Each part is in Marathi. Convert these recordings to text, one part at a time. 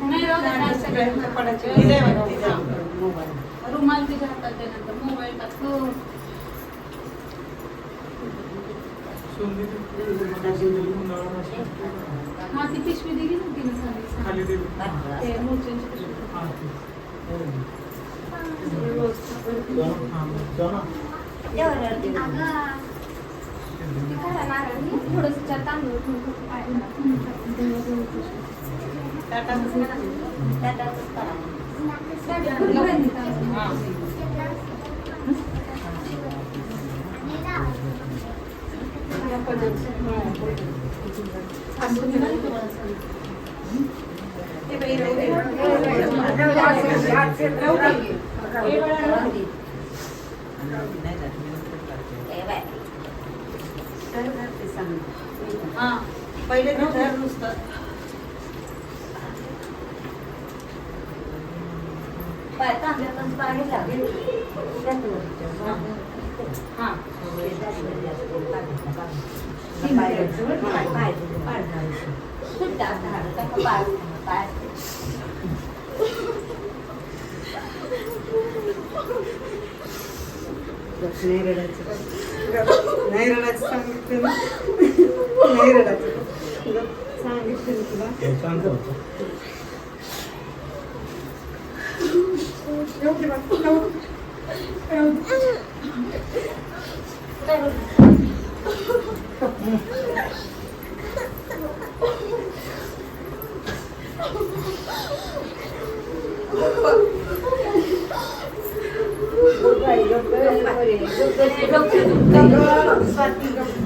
नाही राहू दे, नाही सगळं. रुमाल तिच्या हातात दे नंतर मोबाईल हो. हा ती पिशवी दिली ना तिने सांगितलं. खाली दिली. ते मोत्यांची पिशवी. थोडंसं तांदूळ ठेवून फक्त पहिले नुसतं. हा पहिले धर नुसतं हा. नाही रडायचं. नाही रडायचं. सांगितलं ना नाही रडायचं सांगितलं ना तुला हे शांत होतं. येऊ दे बा, येऊ दे. येऊ दे. ए,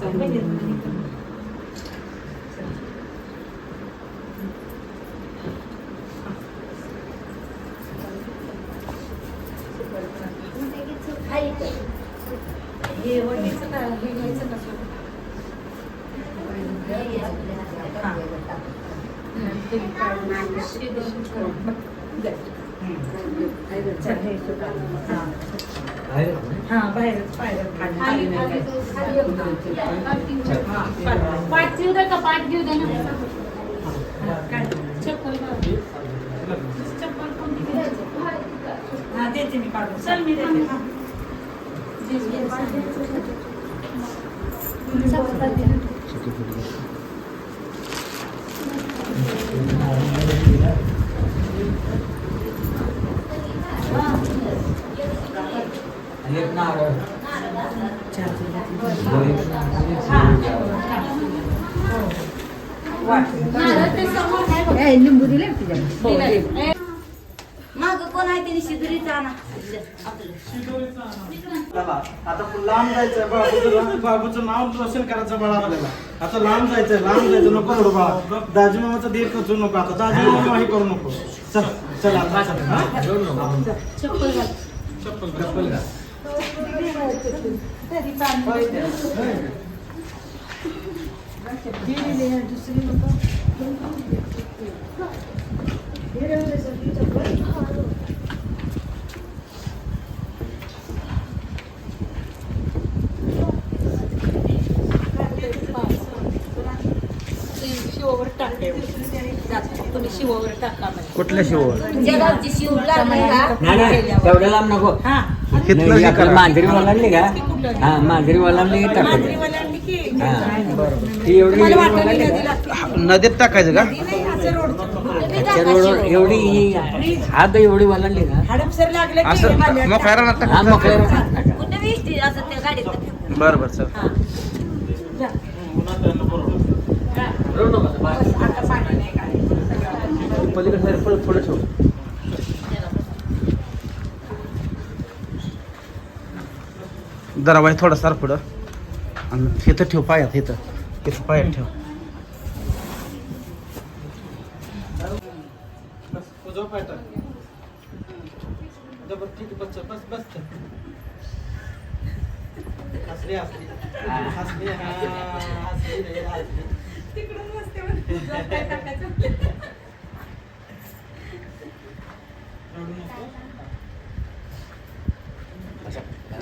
पण नका करू. चला. हा, बाहेरच बाहेर घेऊ दे. का पाठ घेऊ दे ना चप्पल चप्पल कोणती घ्यायची? हा देते मी काढून चल मी देते एक नारळ. लिंबू दिले ना माग कोण आहे त्यांनी शिदुरीचा चला आता लांब जायचंय बाबूचं बाबूचं नाव रोशन करायचं बाळा आपल्याला. आता लांब जायचंय लांब जायचं नको एवढं बाळा. दाजी मामाचं दीर खचू नको आता. दाजी मामा हे करू नको. चल चल आता? चप्पल घाल. चप्पल चप्पल घाल. शिवावर शिवावर टाका. कुठल्या शिववर? शिव लागली नाही तेवढ्या लांब नको. हा. नाही, की आपलं करा. मांजरी ओलांडली का? हा मांजरी ओलांडली की टाकायचं मांजरीवाल्यांनी की? हा. ती एवढी मला एवढी वाटलं ओलांडली नदी का? लागते नदीत टाकायचं का? नदी नाही असं रोडचं. त्या रोडवर एवढी ही हात एवढी ओलांडली का? हाडपसर लागलं की असं हाल्यात मग टाक. फॅरा हा मग कुठे असं त्या गाडीत बरं बरं हा. जा. आता काय पलीकडे साईड पुढे पुढे ठेव. जरा बाई थोडा सार पुढं. आणि इथं ठेव पायात इथं. इथं पायात ठेव. बस बस हसली हसली. हसली हसली रे हसली. तिकडून मस्त म्हणते. झोपाय टाकायचं.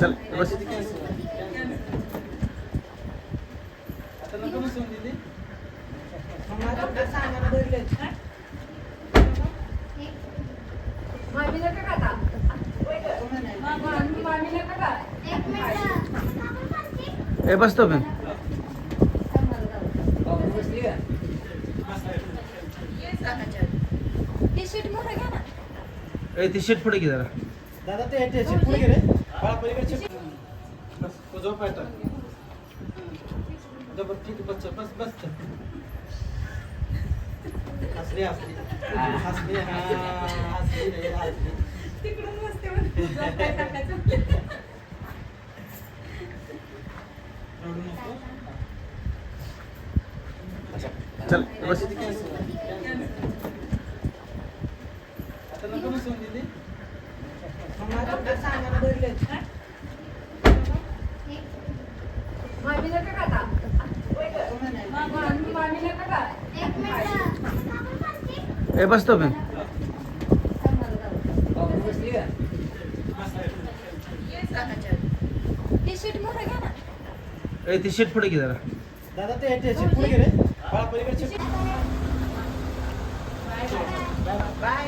चल बस आता नको बसून दिली मला आपलं सामान भरलंय. हा? मामी नका का आता? मामी मामी नका का? ए बसतो पण. ए ती शीट पुढे घे जरा. दादा ते शीट पुढे घे रे. झोप जबर ठीक बस बस. बस हसली हसली. हसली हा हसली हसली तिकडून मस्त म्हणते. झोपाय टाकायचं. चल बस आता नको बसून दिली मला आपलं सामान भरलंय. हा? मामी नका का आता? मामी नका का? ए बसतो पण ती शीट पुढे घे जरा दादा ते शीट पुढे घे रे शीट बाय